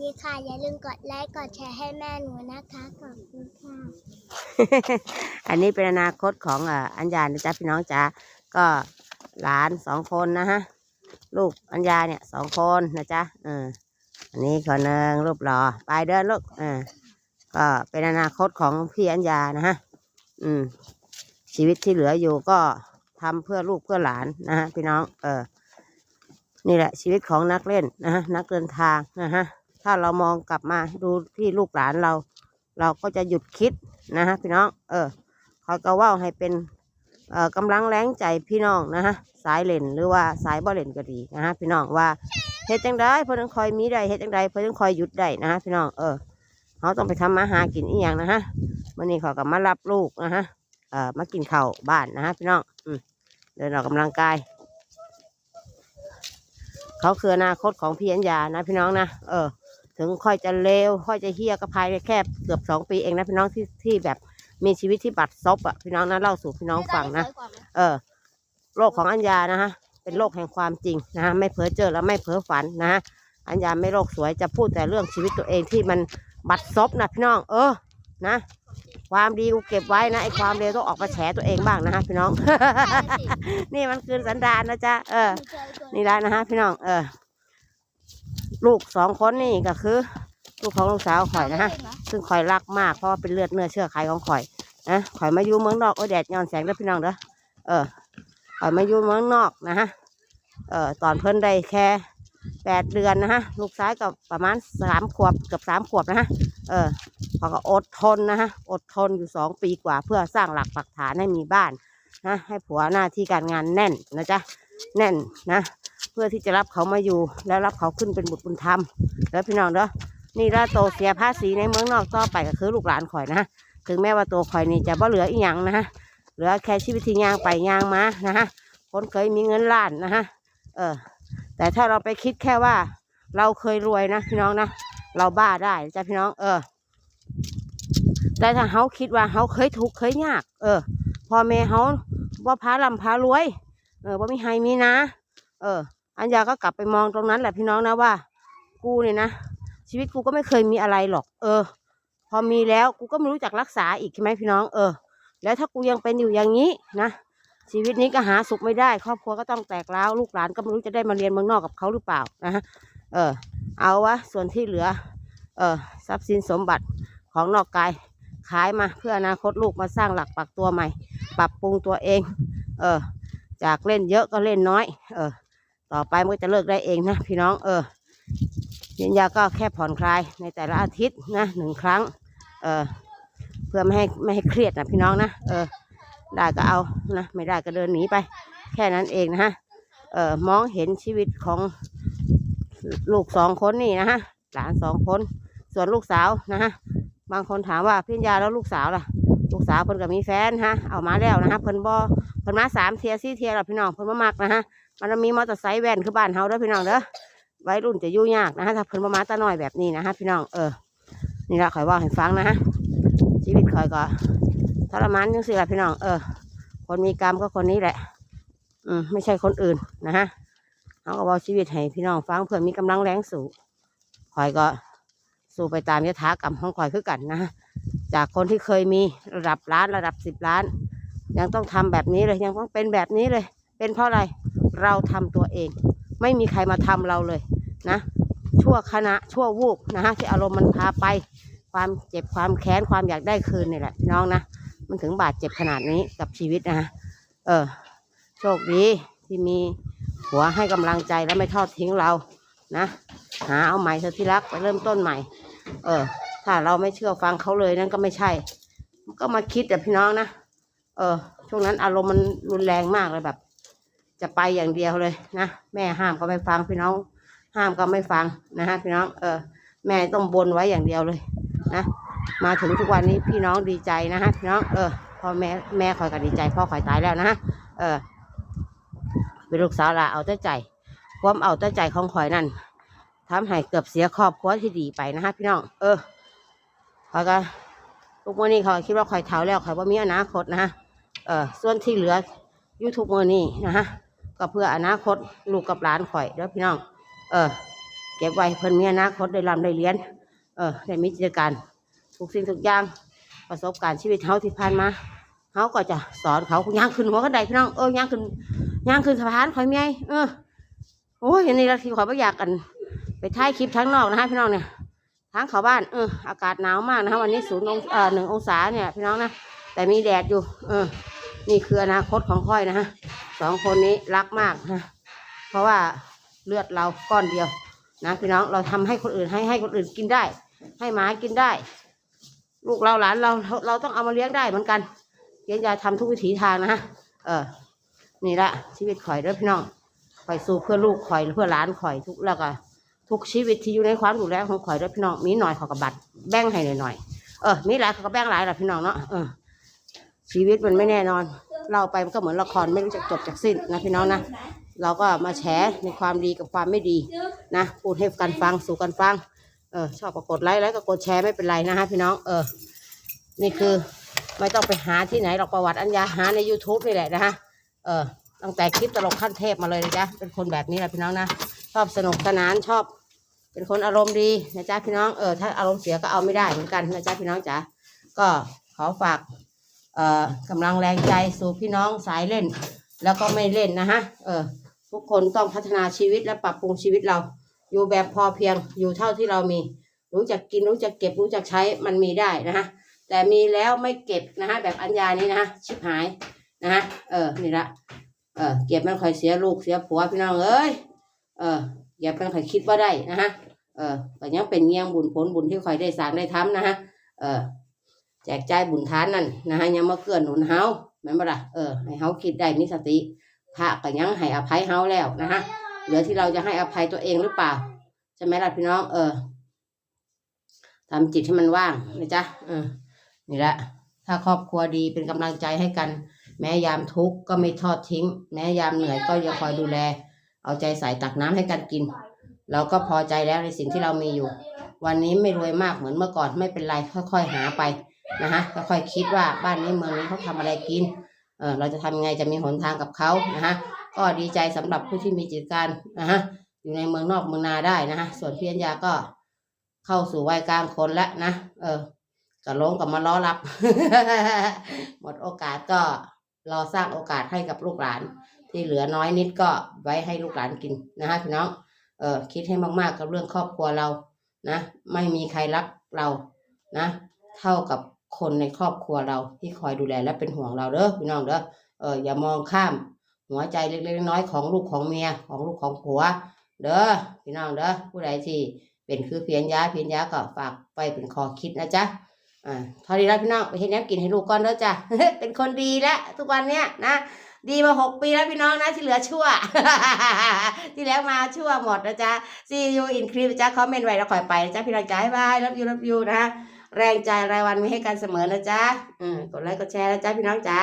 ดีค่ะ อย่าลืมกดไลค์กดแชร์ให้แม่หนูนะคะ ขอบคุณค่ะ อันนี้เป็นอนาคตของอ่าอัญญานะจ๊ะพี่น้องจ๋าก็หลานสองคนนะฮะลูกอัญญาเนี่ยสองคนนะจ๊ะเอออันนี้คนหนึ่งรูปหล่อไปเดินลูกเออก็เป็นอนาคตของพี่อัญญานะฮะอืม ชีวิตที่เหลืออยู่ก็ทำเพื่อลูกเพื่อหลานนะฮะพี่น้องเออ นี่แหละชีวิตของนักเล่นนะฮะนักเดินทางนะฮะ ถ้าเรามองกลับมาดูที่ลูกหลานเรา เราก็จะหยุดคิดนะฮะพี่น้อง เออเขาก็เว่าให้เป็นเอ่อกำลังแรงใจพี่น้องนะฮะสายเล่นหรือว่าสายบ่เล่นก็ดีนะฮะพี่น้องว่าเฮ็ดจังไดเพิ่นต้องคอยมีได้เฮ็ดจังไดเพิ่นต้องคอยหยุดได้นะฮะพี่น้องเออเขาต้องไปทำมาหากินอีหยังนะฮะวันนี้เขาก็มารับลูกนะฮะเอ่อมากินข้าวบ้านนะฮะพี่น้องอืมเดินออกกำลังกายเขาคืออนาคตของพี่อัญญานะพี่น้องนะเออ ถึงค่อยจะเลวค่อยจะเฮี้ยก็ภายในแค่เกือบสองปีเองนะพี่น้องที่ที่แบบมีชีวิตที่บัดซบอะพี่น้องนะเล่าสู่พี่น้องฟังนะเออโลกของอัญญานะฮะเป็นโลกแห่งความจริงนะฮะไม่เพ้อเจอและไม่เพ้อฝันนะฮะอัญญาไม่โลกสวยจะพูดแต่เรื่องชีวิตตัวเองที่มันบัดซบนะพี่น้อง เออนะ ความดีกูเก็บไว้นะไอ้ความเลวต้องออกมาแฉตัวเองบ้างนะฮะพี่น้อง นี่มันคือสันดานนะจ๊ะเออ นี่แหละนะฮะพี่น้องเออ ลูกสองคนนี่ก็คือ ลูกของลูกสาวข่อยนะฮะ ซึ่งข่อยรักมากเพราะว่าเป็นเลือดเนื้อเชื่อไขของข่อยนะข่อยมาอยู่เมืองนอกโอ้แดดย้อนแสงเด้อพี่น้องเด้อเออข่อยมาอยู่เมืองนอกนะฮะเออตอนเพิ่นได้แค่แปดเดือนนะฮะลูกชายก็ประมาณสามขวบเกือบสามขวบนะฮะเออเขาก็อดทนนะฮะอดทนอยู่สองปีกว่าเพื่อสร้างหลักปักฐานให้มีบ้านนะให้ผัวหน้าที่การงานแน่นนะจ๊ะ แน่นนะ เพื่อที่จะรับเขามาอยู่ แล้วรับเขาขึ้นเป็นบุตรบุญธรรมแล้วพี่น้องเด้อนี่ละโตเสียภาษีในเมืองนอกต่อไปก็คือลูกหลานข่อยนะถึงแม้ว่าตัวข่อยนี่จะบ่เหลืออีหยังนะฮะเหลือแค่ชีวิตที่ย่างไปย่างมานะฮะคนเคยมีเงินล้านนะฮะเออ แต่ถ้าเราไปคิดแค่ว่า เราเคยรวยนะพี่น้องนะเราบ้าได้จ้ะพี่น้อง เออ แต่ถ้าเขาคิดว่าเขาเคยถูกข์เคยยาก เออพ่อแม่เขาว่าพาลำพารวย เออว่ามีไฮมีนะ เออ อันยาก็กลับไปมองตรงนั้นแหละพี่น้องนะว่า กูเนี่ยนะชีวิตกูก็ไม่เคยมีอะไรหรอก เออ พอมีแล้วกูก็ไม่รู้จักรักษาอีกใช่ไหมพี่น้อง เออ แล้วถ้ากูยังเป็นอยู่อย่างนี้นะชีวิตนี้ก็หาสุขไม่ได้ ครอบครัวก็ต้องแตกร้าวลูกหลานก็ไม่รู้จะได้มาเรียนเมืองนอกกับเขาหรือเปล่านะฮะเออ เอาวะส่วนที่เหลือ เออทรัพย์สินสมบัติของนอกกายขายมาเพื่ออนาคตลูกมาสร้างหลักปักตัวใหม่ ปรับปรุงตัวเอง เออ จากเล่นเยอะก็เล่นน้อย เออ ต่อไปมันก็จะเลิกได้เองนะพี่น้อง เออเย็นยาก็แค่ผ่อนคลายในแต่ละอาทิตย์นะหนึ่งครั้ง เออ เพื่อไม่ให้ไม่ให้เครียดนะพี่น้องนะ เออ ได้ก็เอานะ ไม่ได้ก็เดินหนีไป แค่นั้นเองนะฮะ เออมองเห็นชีวิตของลูกสองคนนี่นะฮะ หลานสองคน ส่วนลูกสาวนะฮะ บางคนถามว่าพี่ยาแล้วลูกสาวล่ะ ลูกสาวเพิ่นก็มีแฟนฮะเอามาแล้วนะฮะเพิ่นบอเพิ่นมาสามเทียสี่เทียแล้วพี่น้องเพิ่นมามักนะฮะมันมีมอเตอร์ไซค์แวนคือบ้านเฮาเด้อพี่น้องเด้อไวัยรุ่นจะยุ่งยากนะฮะถ้าเพิ่นประมาตาน้อยแบบนี้นะฮะพี่น้องเออนี่ละข่อยว่าให้ฟังนะฮะชีวิตข่อยก็ทรมานจังสิละพี่น้องเออ คนมีกรรมก็คนนี้แหละ อืมไม่ใช่คนอื่นนะฮะเขาก็บอกชีวิตให้พี่น้องฟังเพื่อมีกำลังแรงสู่ข่อยก็สู่ไปตามยถากรรมของข่อยคือกันนะฮะ จากคนที่เคยมีระดับล้านระดับสิบล้าน ยังต้องทำแบบนี้เลยยังต้องเป็นแบบนี้เลย เป็นเพราะอะไรเราทำตัวเอง ไม่มีใครมาทำเราเลยนะ ชั่วขณะชั่ววูบนะฮะที่อารมณ์มันพาไป ความเจ็บความแค้นความอยากได้คืนนี่แหละพี่น้องนะมันถึงบาดเจ็บขนาดนี้กับชีวิตนะฮะเออ โชคดีที่มีหัวให้กำลังใจและไม่ทอดทิ้งเรานะหาเอาใหม่เธอที่รักไปเริ่มต้นใหม่ เออ ถ้าเราไม่เชื่อฟังเขาเลยนั่นก็ไม่ใช่ก็มาคิดแต่พี่น้องนะ เออ ช่วงนั้นอารมณ์มันรุนแรงมากเลยแบบ จะไปอย่างเดียวเลยนะแม่ห้ามก็ไม่ฟังพี่น้อง ห้ามก็ไม่ฟังนะฮะพี่น้อง เออ แม่ต้องบนไว้อย่างเดียวเลยนะมาถึงทุกวันนี้พี่น้องดีใจนะฮะพี่น้องเออพ่อแม่แม่คอยก็ดีใจพ่อคอยตายแล้วนะเออเป็นลูกสาวละเอาแต่ใจ ความเอาแต่ใจของข่อยนั่นทำให้เกือบเสียครอบครัวที่ดีไปนะฮะพี่น้อง เออ ข่อยก็ทุกวันนี้เขาคิดว่าข่อยเท้าแล้วข่อยว่ามีอนาคตนะเออส่วนที่เหลือยูทูบมือนี่นะฮะก็เพื่ออนาคตลูกกับหลานข่อยเด้อพี่น้อง เออ เก็บไว้เพิ่นมีอนาคตได้ร่ำได้เรียน เออได้มีกิจการทุกสิ่งทุกอย่างประสบการณ์ชีวิตเฮาที่ผ่านมาเฮาก็จะสอนเขาย่างขึ้นหัวกระได้พี่น้องเออย่างขึ้นย่างขึ้นสะพานคอยเมียเออโอ้ยอันนี้ละทีขอยไม่อยากกัน ไปถ่ายคลิปทั้งนอกนะฮะพี่น้องเนี่ย ทางเขาบ้านเอออากาศหนาวมากนะคะวันนี้ศูนย์องเอ่อหนึ่งองศาเนี่ยพี่น้องนะแต่มีแดดอยู่ เออ นี่คืออนาคตของค่อยนะฮะสองคนนี้รักมากนะเพราะว่าเลือดเราก้อนเดียว นะพี่น้องเราทำให้คนอื่นให้ให้คนอื่นกินได้ ให้หมากินได้ ลูกเราหลานเราเราเราต้องเอามาเลี้ยงได้เหมือนกันเลี้ยงยาทำทุกวิถีทางนะฮะเออ นี่ละชีวิตข่อยเด้อพี่น้องข่อยสู้เพื่อลูกข่อยเพื่อหลานข่อยทุกแล้วก็ ทุกชีวิตที่อยู่ในความดูแลของข่อยด้อพี่น้องมีหน่อยเขาก็บัตรแบ่งให้หน่อยๆเออมีหลายเขาก็แบ่งหลายแหละพี่น้องเนาะเออชีวิตมันไม่แน่นอน เราไปมันก็เหมือนละครไม่รู้จักจบจากสิ้นนะพี่น้องนะเราก็มาแชร์ในความดีกับความไม่ดีนะพูดให้กันฟังสู่กันฟังเออชอบก็กดไลค์แล้วก็กดแชร์ไม่เป็นไรนะฮะพี่น้องเออ นี่คือไม่ต้องไปหาที่ไหนหรอกประวัติอัญญาหาใน YouTube นี่แหละนะฮะเออตั้งแต่คลิปตลกขั้นเทพมาเลยนะจ๊ะเป็นคนแบบนี้แหละพี่น้องนะ ชอบสนุกสนานชอบ เป็นคนอารมณ์ดีนะจ๊ะพี่น้องเออถ้าอารมณ์เสียก็เอาไม่ได้เหมือนกันนะจ๊ะพี่น้องจ๋าก็ขอฝากเอ่อกำลังแรงใจสู่พี่น้องสายเล่น แล้วก็ไม่เล่นนะฮะเออทุกคนต้องพัฒนาชีวิตและปรับปรุงชีวิตเรา อยู่แบบพอเพียงอยู่เท่าที่เรามี รู้จักกินรู้จักเก็บรู้จักใช้มันมีได้นะฮะแต่มีแล้วไม่เก็บนะฮะแบบอัญญานี้นะฮะชิบหายนะฮะเออนี่ละเออเก็บมันคอยเสียลูกเสียผัวพี่น้องเอ้ย เออ อย่าเป็นคอยคิดว่าได้นะฮะเออก็ยังเป็นเงี้ยงบุญผลบุญที่คอยได้สร้างได้ทำนะฮะเออแจกจ่ายบุญทานนั่นนะฮะยังมาเกื้อหนุนเฮาแม่นบ่ล่ะเออให้เฮาคิดได้มีสติพระก็ยังให้อภัยเฮาแล้วนะฮะเหลือที่เราจะให้อภัยตัวเองหรือเปล่าใช่ไหมล่ะพี่น้อง เออทำจิตให้มันว่างนะจ๊ะเออนี่แหละถ้าครอบครัวดีเป็นกำลังใจให้กัน แม้ยามทุกข์ก็ไม่ทอดทิ้ง แม้ยามเหนื่อยก็ยังคอยดูแล เอาใจใส่ตักน้ำให้กันกิน เราก็พอใจแล้วในสิ่งที่เรามีอยู่ วันนี้ไม่รวยมากเหมือนเมื่อก่อนไม่เป็นไรค่อยๆหาไปนะฮะค่อยๆคิดว่าบ้านนี้เมืองนี้เขาทำอะไรกินเออเราจะทำยังไงจะมีหนทางกับเขานะฮะก็ดีใจสำหรับผู้ที่มีจิตการนะฮะอยู่ในเมืองนอกเมืองนาได้นะฮะส่วนพี่อัญญาก็เข้าสู่วัยกลางคนแล้วนะเออก็ลงกับมาล้อรับ หมดโอกาสก็รอสร้างโอกาสให้กับลูกหลาน ที่เหลือน้อยนิดก็ไว้ให้ลูกหลานกินนะฮะพี่น้องเออคิดให้มากๆกับเรื่องครอบครัวเรานะไม่มีใครรักเรานะ เท่ากับคนในครอบครัวเราที่คอยดูแลและเป็นห่วงเราเด้อพี่น้องเด้อเอออย่ามองข้าม หัวใจเล็กๆน้อยๆของลูกของเมียของลูกของผัว เด้อพี่น้องเด้อผู้ใดที่เป็นคือเพียนยาเพียนยาก็ฝากไปเป็นคอคิดนะจ๊ะอ่าท่านี้แล้วพี่น้องไปเห็นน้ำกินให้ลูกก่อนเด้อจ้ะเป็นคนดีแล้วทุกวันเนี้ยนะ ดีมาหกปีแล้วพี่น้องนะที่เหลือชั่ว ที่แล้วมาชั่วหมดนะจ๊ะ see you in clip จ้ะคอมเมนต์ไว้แล้วคอยไปนะจ๊ะพี่น้องจ้าบายรับยูรับยูนะแรงใจรายวันมีให้กันเสมอนะจ๊ะอืมกดไลค์กดแชร์นะจ๊ะพี่น้องจ๋า